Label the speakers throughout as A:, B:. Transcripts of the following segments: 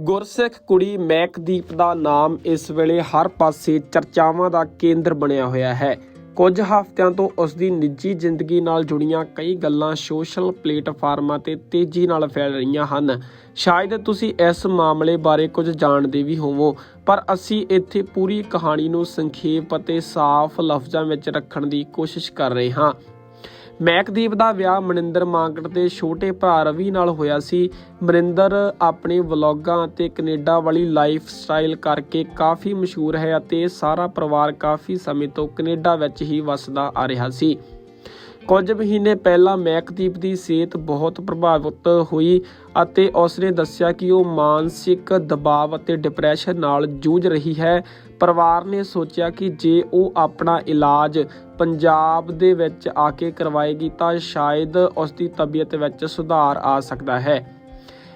A: ਗੁਰਸਿੱਖ ਕੁੜੀ ਮੈਕਦੀਪ ਦਾ ਨਾਮ ਇਸ ਵੇਲੇ ਹਰ ਪਾਸੇ ਚਰਚਾਵਾਂ ਦਾ ਕੇਂਦਰ ਬਣਿਆ ਹੋਇਆ ਹੈ। ਕੁਝ ਹਫ਼ਤਿਆਂ ਤੋਂ ਉਸ ਦੀ ਨਿੱਜੀ ਜ਼ਿੰਦਗੀ ਨਾਲ ਜੁੜੀਆਂ ਕਈ ਗੱਲਾਂ ਸੋਸ਼ਲ ਪਲੇਟਫਾਰਮਾਂ ਤੇ ਤੇਜ਼ੀ ਨਾਲ ਫੈਲ ਰਹੀਆਂ ਹਨ। ਸ਼ਾਇਦ ਤੁਸੀਂ ਇਸ ਮਾਮਲੇ ਬਾਰੇ ਕੁਝ ਜਾਣਦੇ ਵੀ ਹੋਵੋ, ਪਰ ਅਸੀਂ ਇੱਥੇ ਪੂਰੀ ਕਹਾਣੀ ਨੂੰ ਸੰਖੇਪ ਅਤੇ ਸਾਫ਼ ਲਫ਼ਜ਼ਾਂ ਵਿੱਚ ਰੱਖਣ ਦੀ ਕੋਸ਼ਿਸ਼ ਕਰ ਰਹੇ ਹਾਂ। ਮਹਿਕਦੀਪ ਦਾ ਵਿਆਹ ਮਨਿੰਦਰ ਮਾਂਗਟ ਦੇ ਛੋਟੇ ਭਰਾ ਰਵੀ ਨਾਲ ਹੋਇਆ ਸੀ। ਮਨਿੰਦਰ ਆਪਣੇ ਵਲੌਗਾਂ ਅਤੇ ਕੈਨੇਡਾ ਵਾਲੀ ਲਾਈਫ ਸਟਾਈਲ ਕਰਕੇ ਕਾਫੀ ਮਸ਼ਹੂਰ ਹੈ ਅਤੇ ਸਾਰਾ ਪਰਿਵਾਰ ਕਾਫੀ ਸਮੇਂ ਤੋਂ ਕੈਨੇਡਾ ਵਿੱਚ ਹੀ ਵਸਦਾ ਆ ਰਿਹਾ ਸੀ। ਕੁਝ ਮਹੀਨੇ ਪਹਿਲਾਂ ਮਹਿਕਦੀਪ ਦੀ ਸਿਹਤ ਬਹੁਤ ਪ੍ਰਭਾਵਿਤ ਹੋਈ ਅਤੇ ਉਸਨੇ ਦੱਸਿਆ ਕਿ ਉਹ ਮਾਨਸਿਕ ਦਬਾਅ ਅਤੇ ਡਿਪਰੈਸ਼ਨ ਨਾਲ ਜੂਝ ਰਹੀ ਹੈ। ਪਰਿਵਾਰ ਨੇ ਸੋਚਿਆ ਕਿ ਜੇ ਉਹ ਆਪਣਾ ਇਲਾਜ ਪੰਜਾਬ ਦੇ ਵਿੱਚ ਆ ਕੇ ਕਰਵਾਏਗੀ ਤਾਂ ਸ਼ਾਇਦ ਉਸ ਦੀ ਤਬੀਅਤ ਵਿੱਚ ਸੁਧਾਰ ਆ ਸਕਦਾ ਹੈ।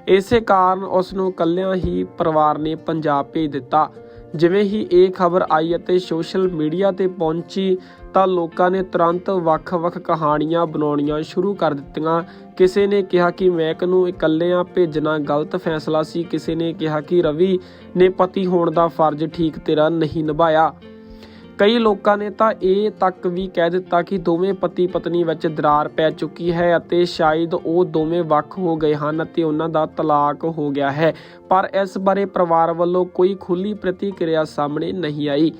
A: ਇਸੇ ਕਾਰਨ ਉਸ ਨੂੰ ਕੱਲਿਆਂ ਹੀ ਪਰਿਵਾਰ ਨੇ ਪੰਜਾਬ ਭੇਜ ਦਿੱਤਾ। ਜਿਵੇਂ ਹੀ ਇਹ ਖਬਰ ਆਈ ਅਤੇ ਸੋਸ਼ਲ ਮੀਡੀਆ ਤੇ ਪਹੁੰਚੀ ਤਾਂ ਲੋਕਾਂ ਨੇ ਤੁਰੰਤ ਵੱਖ-ਵੱਖ ਕਹਾਣੀਆਂ ਬਣਾਉਣੀਆਂ ਸ਼ੁਰੂ ਕਰ ਦਿੱਤੀਆਂ। ਕਿਸੇ ਨੇ ਕਿਹਾ ਕਿ ਮੈਕ ਨੂੰ ਇਕੱਲਿਆਂ ਭੇਜਣਾ ਗਲਤ ਫੈਸਲਾ ਸੀ। ਕਿਸੇ ਨੇ ਕਿਹਾ ਕਿ ਰਵੀ ਨੇ ਪਤੀ ਹੋਣ ਦਾ ਫਰਜ਼ ਠੀਕ ਤਰ੍ਹਾਂ ਨਹੀਂ ਨਿਭਾਇਆ। ਕਈ ਲੋਕਾਂ ਨੇ ਤਾਂ ਇਹ ਤੱਕ ਵੀ ਕਹਿ ਦਿੱਤਾ ਕਿ ਦੋਵੇਂ ਪਤੀ ਪਤਨੀ ਵਿੱਚ ਦਰਾਰ ਪੈ ਚੁੱਕੀ ਹੈ ਅਤੇ ਸ਼ਾਇਦ ਉਹ ਦੋਵੇਂ ਵੱਖ ਹੋ ਗਏ ਹਨ ਅਤੇ ਉਹਨਾਂ ਦਾ ਤਲਾਕ ਹੋ ਗਿਆ ਹੈ। ਪਰ ਇਸ ਬਾਰੇ ਪਰਿਵਾਰ ਵੱਲੋਂ ਕੋਈ ਖੁੱਲੀ ਪ੍ਰਤੀਕਿਰਿਆ ਸਾਹਮਣੇ ਨਹੀਂ ਆਈ।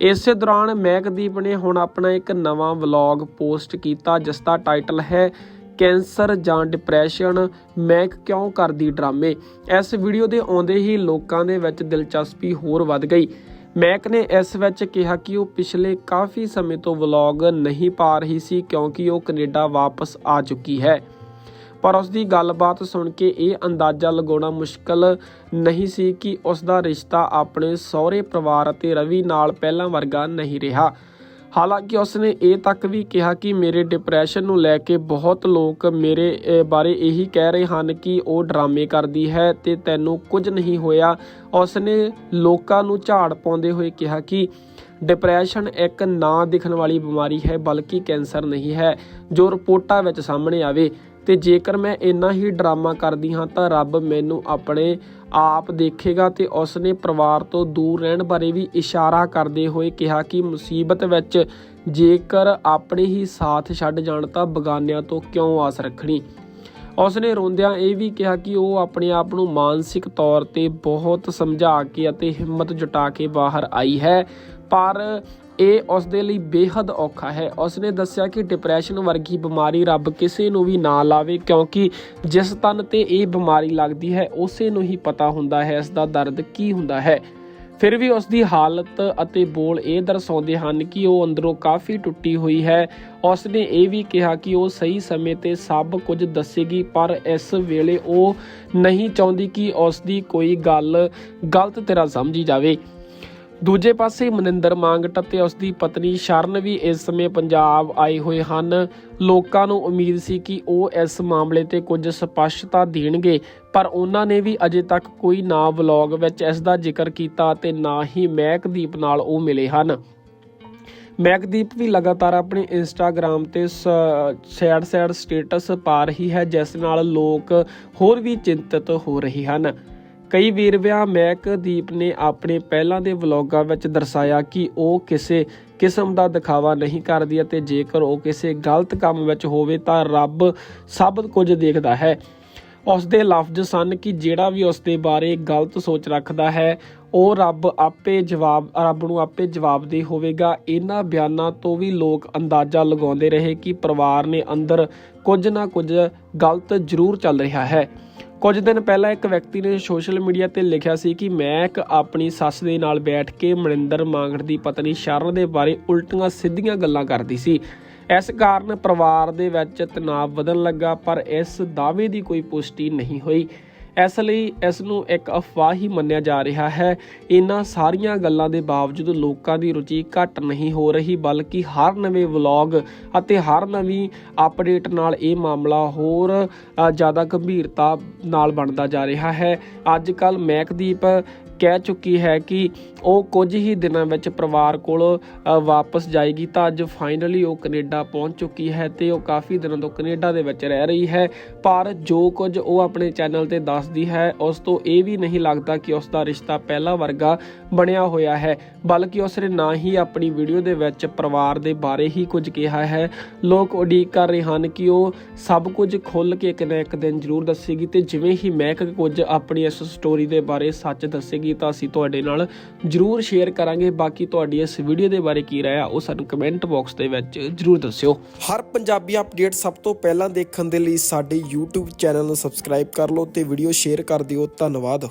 A: ਇਸੇ ਦੌਰਾਨ ਮਹਿਕਦੀਪ ਨੇ ਹੁਣ ਆਪਣਾ ਇੱਕ ਨਵਾਂ ਵਲੌਗ ਪੋਸਟ ਕੀਤਾ, ਜਿਸ ਦਾ ਟਾਈਟਲ ਹੈ, ਕੈਂਸਰ ਜਾਂ ਡਿਪਰੈਸ਼ਨ ਮੈਕ ਕਿਉਂ ਕਰਦੀ ਡਰਾਮੇ? ਇਸ ਵੀਡੀਓ ਦੇ ਆਉਂਦੇ ਹੀ ਲੋਕਾਂ ਦੇ ਵਿੱਚ ਦਿਲਚਸਪੀ ਹੋਰ ਵੱਧ ਗਈ। ਮੈਕ ਨੇ ਇਸ ਵਿੱਚ ਕਿਹਾ ਕਿ ਉਹ ਪਿਛਲੇ ਕਾਫੀ ਸਮੇਂ ਤੋਂ ਵਲੌਗ ਨਹੀਂ ਪਾ ਰਹੀ ਸੀ ਕਿਉਂਕਿ ਉਹ ਕੈਨੇਡਾ ਵਾਪਸ ਆ ਚੁੱਕੀ ਹੈ। ਪਰ ਉਸ ਦੀ ਗੱਲਬਾਤ ਸੁਣ ਕੇ ਇਹ ਅੰਦਾਜ਼ਾ ਲਗਾਉਣਾ ਮੁਸ਼ਕਲ ਨਹੀਂ ਸੀ ਕਿ ਉਸ ਦਾ ਰਿਸ਼ਤਾ ਆਪਣੇ ਸਹੁਰੇ ਪਰਿਵਾਰ ਅਤੇ ਰਵੀ ਨਾਲ ਪਹਿਲਾਂ ਵਰਗਾ ਨਹੀਂ ਰਿਹਾ। ਹਾਲਾਂਕਿ ਉਸਨੇ ਇਹ ਤੱਕ ਵੀ ਕਿਹਾ ਕਿ ਮੇਰੇ ਡਿਪਰੈਸ਼ਨ ਨੂੰ ਲੈ ਕੇ ਬਹੁਤ ਲੋਕ ਮੇਰੇ ਬਾਰੇ ਇਹੀ ਕਹਿ ਰਹੇ ਹਨ ਕਿ ਉਹ ਡਰਾਮੇ ਕਰਦੀ ਹੈ ਤੇ ਤੈਨੂੰ ਕੁਝ ਨਹੀਂ ਹੋਇਆ। ਉਸਨੇ ਲੋਕਾਂ ਨੂੰ ਝਾੜ ਪਾਉਂਦੇ ਹੋਏ ਕਿਹਾ ਕਿ ਡਿਪਰੈਸ਼ਨ ਇੱਕ ਨਾ ਦਿਖਣ ਵਾਲੀ ਬਿਮਾਰੀ ਹੈ, ਬਲਕਿ ਕੈਂਸਰ ਨਹੀਂ ਹੈ, ਜੋ ਰਿਪੋਰਟਾਂ ਵਿੱਚ ਸਾਹਮਣੇ ਆਵੇ। ਤੇ ਜੇਕਰ ਮੈਂ ਇੰਨਾ ਹੀ ਡਰਾਮਾ ਕਰਦੀ ਹਾਂ ਤਾਂ ਰੱਬ ਮੈਨੂੰ ਆਪਣੇ ਆਪ ਦੇਖੇਗਾ ਤੇ ਉਸਨੇ ਪਰਿਵਾਰ ਤੋਂ ਦੂਰ ਰਹਿਣ ਬਾਰੇ ਵੀ ਇਸ਼ਾਰਾ ਕਰਦੇ ਹੋਏ ਕਿਹਾ ਕਿ ਮੁਸੀਬਤ ਵਿੱਚ ਜੇਕਰ ਆਪਣੇ ਹੀ ਸਾਥ ਛੱਡ ਜਾਣ ਤਾਂ ਬਗਾਨਿਆਂ ਤੋਂ ਕਿਉਂ ਆਸ ਰੱਖਣੀ? ਉਸਨੇ ਰੋਂਦਿਆਂ ਇਹ ਵੀ ਕਿਹਾ ਕਿ ਉਹ ਆਪਣੇ ਆਪ ਨੂੰ ਮਾਨਸਿਕ ਤੌਰ ਤੇ ਬਹੁਤ ਸਮਝਾ ਕੇ ਅਤੇ ਹਿੰਮਤ ਜੁਟਾ ਕੇ ਬਾਹਰ ਆਈ ਹੈ। ਪਰ ਇਹ ਉਸ ਦੇ ਲਈ ਬੇਹੱਦ ਔਖਾ ਹੈ। ਉਸਨੇ ਦੱਸਿਆ ਕਿ ਡਿਪਰੈਸ਼ਨ ਵਰਗੀ ਬਿਮਾਰੀ ਰੱਬ ਕਿਸੇ ਨੂੰ ਵੀ ਨਾ ਲਾਵੇ, ਕਿਉਂਕਿ ਜਿਸ ਤਨ ਤੇ ਇਹ ਬਿਮਾਰੀ ਲੱਗਦੀ ਹੈ, ਉਸੇ ਨੂੰ ਹੀ ਪਤਾ ਹੁੰਦਾ ਹੈ ਇਸ ਦਾ ਦਰਦ ਕੀ ਹੁੰਦਾ ਹੈ। ਫਿਰ ਵੀ ਉਸ ਦੀ ਹਾਲਤ ਅਤੇ ਬੋਲ ਇਹ ਦਰਸਾਉਂਦੇ ਹਨ ਕਿ ਉਹ ਅੰਦਰੋਂ ਕਾਫੀ ਟੁੱਟੀ ਹੋਈ ਹੈ। ਉਸ ਨੇ ਇਹ ਵੀ ਕਿਹਾ ਕਿ ਉਹ ਸਹੀ ਸਮੇਂ ਤੇ ਸਭ ਕੁਝ ਦੱਸੇਗੀ, ਪਰ ਇਸ ਵੇਲੇ ਉਹ ਨਹੀਂ ਚਾਹੁੰਦੀ ਕਿ ਉਸ ਦੀ ਕੋਈ ਗੱਲ ਗਲਤ ਤਰ੍ਹਾਂ ਸਮਝੀ ਜਾਵੇ। ਦੂਜੇ ਪਾਸੇ ਮਨਿੰਦਰ ਮਾਂਗਟ ਅਤੇ ਉਸ ਦੀ ਪਤਨੀ ਸ਼ਰਨ ਵੀ ਇਸ ਸਮੇਂ ਪੰਜਾਬ ਆਏ ਹੋਏ ਹਨ। ਲੋਕਾਂ ਨੂੰ ਉਮੀਦ ਸੀ ਕਿ ਉਹ ਇਸ ਮਾਮਲੇ ਤੇ ਕੁਝ ਸਪਸ਼ਟਤਾ ਦੇਣਗੇ, ਪਰ ਉਹਨਾਂ ਨੇ ਵੀ ਅਜੇ ਤੱਕ ਕੋਈ ਨਾ ਵਲੌਗ ਵਿੱਚ ਇਸ ਦਾ ਜ਼ਿਕਰ ਕੀਤਾ ਅਤੇ ਨਾ ਹੀ ਮਹਿਕਦੀਪ ਨਾਲ ਉਹ ਮਿਲੇ ਹਨ। ਮੈਕਦੀਪ ਵੀ ਲਗਾਤਾਰ ਆਪਣੇ ਇੰਸਟਾਗ੍ਰam ਤੇ ਸੈਡ ਸੈਡ ਸਟੇਟਸ ਪਾ ਰਹੀ ਹੈ, ਜਿਸ ਨਾਲ ਲੋਕ ਹੋਰ ਵੀ ਚਿੰਤਤ ਹੋ ਰਹੇ ਹਨ। ਕਈ ਵੀਰਵਿਆਂ ਮੈਕਦੀਪ ਨੇ ਆਪਣੇ ਪਹਿਲਾਂ ਦੇ ਵਲੌਗਾਂ ਵਿੱਚ ਦਰਸਾਇਆ ਕਿ ਉਹ ਕਿਸੇ ਕਿਸਮ ਦਾ ਦਿਖਾਵਾ ਨਹੀਂ ਕਰਦੀ ਅਤੇ ਜੇਕਰ ਉਹ ਕਿਸੇ ਗਲਤ ਕੰਮ ਵਿੱਚ ਹੋਵੇ ਤਾਂ ਰੱਬ ਸਭ ਕੁਝ ਦੇਖਦਾ ਹੈ। ਉਸ ਦੇ ਲਫ਼ਜ਼ ਸਨ ਕਿ ਜਿਹੜਾ ਵੀ ਉਸ ਦੇ ਬਾਰੇ ਗਲਤ ਸੋਚ ਰੱਖਦਾ ਹੈ, ਉਹ ਰੱਬ ਆਪੇ ਜਵਾਬ, ਰੱਬ ਨੂੰ ਆਪੇ ਜਵਾਬਦੇ ਹੋਵੇਗਾ। ਇਹਨਾਂ ਬਿਆਨਾਂ ਤੋਂ ਵੀ ਲੋਕ ਅੰਦਾਜ਼ਾ ਲਗਾਉਂਦੇ ਰਹੇ ਕਿ ਪਰਿਵਾਰ ਨੇ ਅੰਦਰ ਕੁਝ ਨਾ ਕੁਝ ਗਲਤ ਜ਼ਰੂਰ ਚੱਲ ਰਿਹਾ ਹੈ। ਕੁਝ ਦਿਨ ਪਹਿਲਾਂ ਇੱਕ ਵਿਅਕਤੀ ਨੇ ਸੋਸ਼ਲ ਮੀਡੀਆ ਤੇ ਲਿਖਿਆ ਸੀ ਕਿ ਮੈਂ ਇੱਕ ਆਪਣੀ ਸੱਸ ਦੇ ਨਾਲ ਬੈਠ ਕੇ ਮਨਿੰਦਰ ਮਾਂਗੜ ਦੀ ਪਤਨੀ ਸ਼ਰਨ ਦੇ ਬਾਰੇ ਉਲਟੀਆਂ ਸਿੱਧੀਆਂ ਗੱਲਾਂ ਕਰਦੀ ਸੀ। ਇਸ ਕਾਰਨ ਪਰਿਵਾਰ ਦੇ ਵਿੱਚ ਤਣਾਅ ਵਧਣ ਲੱਗਾ, ਪਰ ਇਸ ਦਾਅਵੇ ਦੀ ਕੋਈ ਪੁਸ਼ਟੀ ਨਹੀਂ ਹੋਈ। ਇਸ ਲਈ ਇਸ ਨੂੰ ਇੱਕ ਅਫਵਾਹ ਹੀ ਮੰਨਿਆ ਜਾ ਰਿਹਾ ਹੈ। ਇਹਨਾਂ ਸਾਰੀਆਂ ਗੱਲਾਂ ਦੇ ਬਾਵਜੂਦ ਲੋਕਾਂ ਦੀ ਰੁਚੀ ਘਟ ਨਹੀਂ ਹੋ ਰਹੀ, ਬਲਕਿ ਹਰ ਨਵੇਂ ਵਲੌਗ ਅਤੇ ਹਰ ਨਵੀਂ ਅਪਡੇਟ ਨਾਲ ਇਹ ਮਾਮਲਾ ਹੋਰ ਜ਼ਿਆਦਾ ਗੰਭੀਰਤਾ ਨਾਲ ਬਣਦਾ ਜਾ ਰਿਹਾ ਹੈ। ਅੱਜ ਕੱਲ ਮੈਕਦੀਪ ਕਹਿ ਚੁੱਕੀ ਹੈ ਕਿ ਉਹ ਕੁਝ ਹੀ ਦਿਨਾਂ ਵਿੱਚ ਪਰਿਵਾਰ ਕੋਲ ਵਾਪਸ ਜਾਏਗੀ। ਤਾਂ ਅੱਜ ਫਾਈਨਲੀ ਉਹ ਕੈਨੇਡਾ ਪਹੁੰਚ ਚੁੱਕੀ ਹੈ ਤੇ ਉਹ ਕਾਫੀ ਦਿਨਾਂ ਤੋਂ ਕੈਨੇਡਾ ਦੇ ਵਿੱਚ ਰਹਿ ਰਹੀ ਹੈ। ਪਰ ਜੋ ਕੁਝ ਉਹ ਆਪਣੇ ਚੈਨਲ ਤੇ ਦੱਸਦੀ ਹੈ, ਉਸ ਤੋਂ ਇਹ ਵੀ ਨਹੀਂ ਲੱਗਦਾ ਕਿ ਉਸ ਦਾ ਰਿਸ਼ਤਾ ਪਹਿਲਾ ਵਰਗਾ ਬਣਿਆ ਹੋਇਆ ਹੈ। ਬਲਕਿ ਉਸ ਨੇ ਨਾ ਹੀ ਆਪਣੀ ਵੀਡੀਓ ਦੇ ਵਿੱਚ ਪਰਿਵਾਰ ਦੇ ਬਾਰੇ ਹੀ ਕੁਝ ਕਿਹਾ ਹੈ। ਲੋਕ ਉਡੀਕ ਕਰ ਰਹੇ ਹਨ ਕਿ ਉਹ ਸਭ ਕੁਝ ਖੁੱਲ ਕੇ ਇੱਕ ਨਾ ਇੱਕ ਦਿਨ ਜ਼ਰੂਰ ਦੱਸੇਗੀ ਤੇ ਜਿਵੇਂ ਹੀ ਮਹਿਕ ਕੁਝ ਆਪਣੀ ਇਸ ਸਟੋਰੀ ਦੇ ਬਾਰੇ ਸੱਚ ਦੱਸੇਗੀ ਤਾਂ ਅਸੀਂ ਤੁਹਾਡੇ ਨਾਲ ਜ਼ਰੂਰ ਸ਼ੇਅਰ ਕਰਾਂਗੇ। ਬਾਕੀ ਤੁਹਾਡੀ ਇਸ ਵੀਡੀਓ ਦੇ ਬਾਰੇ ਕੀ ਰਾਏ ਆ, ਉਹ ਸਾਨੂੰ ਕਮੈਂਟ ਬਾਕਸ ਦੇ ਵਿੱਚ ਜ਼ਰੂਰ ਦੱਸਿਓ। ਹਰ ਪੰਜਾਬੀ ਅਪਡੇਟ ਸਭ ਤੋਂ ਪਹਿਲਾਂ ਦੇਖਣ ਦੇ ਲਈ ਸਾਡੇ YouTube ਚੈਨਲ ਨੂੰ ਸਬਸਕ੍ਰਾਈਬ ਕਰ ਲਓ ਤੇ ਵੀਡੀਓ ਸ਼ੇਅਰ ਕਰ ਦਿਓ। ਧੰਨਵਾਦ।